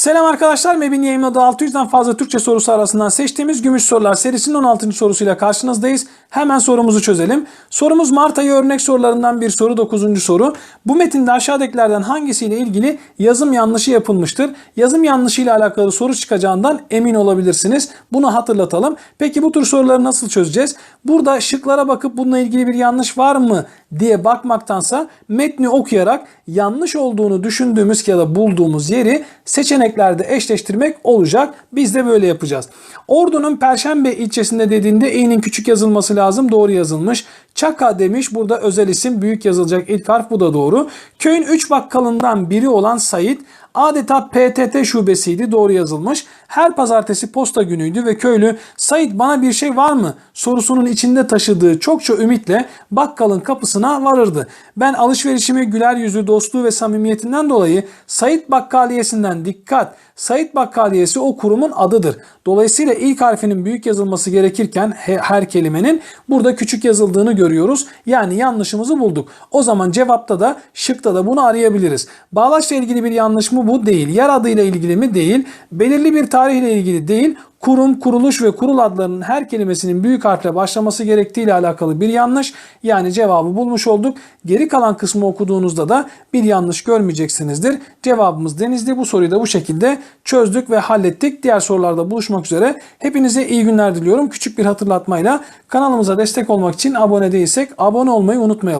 Selam arkadaşlar. MEB'in yayınladığı 600'den fazla Türkçe sorusu arasından seçtiğimiz Gümüş Sorular serisinin 16. sorusuyla karşınızdayız. Hemen sorumuzu çözelim. Sorumuz Mart ayı örnek sorularından bir soru 9. soru. Bu metinde aşağıdakilerden hangisiyle ilgili yazım yanlışı yapılmıştır? Yazım yanlışı ile alakalı soru çıkacağından emin olabilirsiniz. Bunu hatırlatalım. Peki bu tür soruları nasıl çözeceğiz? Burada şıklara bakıp bununla ilgili bir yanlış var mı diye bakmaktansa metni okuyarak yanlış olduğunu düşündüğümüz ya da bulduğumuz yeri seçeneklerde eşleştirmek olacak. Biz de böyle yapacağız. Ordu'nun Perşembe ilçesinde dediğinde i'nin küçük yazılması lazım. Doğru yazılmış. Çaka demiş. Burada özel isim büyük yazılacak ilk harf bu da doğru. Köyün 3 bakkalından biri olan Sait adeta PTT şubesiydi. Doğru yazılmış. Her pazartesi posta günüydü ve köylü Sait bana bir şey var mı sorusunun içinde taşıdığı çokça ümitle bakkalın kapısına varırdı. Ben alışverişimi güler yüzü, dostluğu ve samimiyetinden dolayı Sait Bakkaliyesi'nden dikkat. Sait Bakkaliyesi o kurumun adıdır. Dolayısıyla ilk harfinin büyük yazılması gerekirken he- her kelimenin burada küçük yazıldığını görüyoruz. Yani yanlışımızı bulduk. O zaman cevapta da şıkta da bunu arayabiliriz. Bağlaçla ilgili bir yanlış mı bu? Değil. Yer adıyla ilgili mi? Değil. Belirli bir tarihle ilgili değil. Kurum, kuruluş ve kurul adlarının her kelimesinin büyük harfle başlaması gerektiği ile alakalı bir yanlış. Yani cevabı bulmuş olduk. Geri kalan kısmı okuduğunuzda da bir yanlış görmeyeceksinizdir. Cevabımız Denizli. Bu soruyu da bu şekilde çözdük ve hallettik. Diğer sorularda buluşmak üzere. Hepinize iyi günler diliyorum. Küçük bir hatırlatmayla kanalımıza destek olmak için abone değilsek abone olmayı unutmayalım.